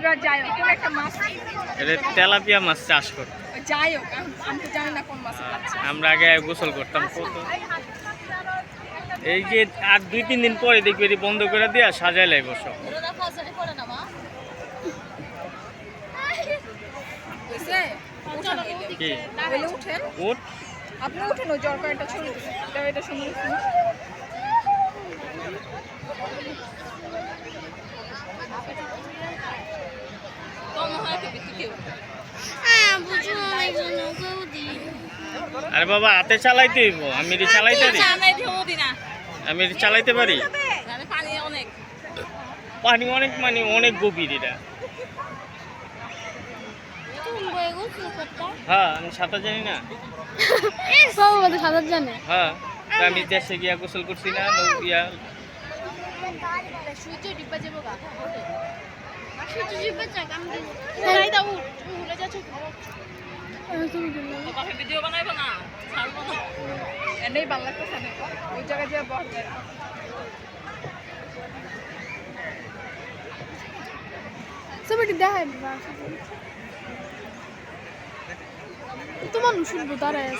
এবার যাই হোক একটা মাছ এটা তেলাপিয়া মাছ চাষ করত। যাই হোক আমি আমি তো জানি না কোন মাছ আমরা আগে গোসল করতাম কত। এই যে আর দুই তিন দিন পরে দেখবি এটি বন্ধ করে দিয়া সাজাই লাইব সব উঠ। আপনি উঠেন ওই জ্বর কয়েকটা ছড়ি দিন। এটা এটা সুন্দর সুন্দর হ্যাঁ বুঝো একজন নৌকাও দিই আরে বাবা হাতে চালাইতে আমি চালাইতে পারি। আমি এটি চালাইতে পারি। পানি অনেক। মানে অনেক গভীর এটা। হ্যাঁ আমি সাঁতার জানি না। সাঁতার জানে। হ্যাঁ আমি দেশে গিয়া গোসল করছি না ইয়া সূর্য যাচ্ছ এনেই ভালো লাগতেছে না ওই জায়গায় যে বল ছবিটি দেখাই তো মানুষ শুনব দাঁড়ায়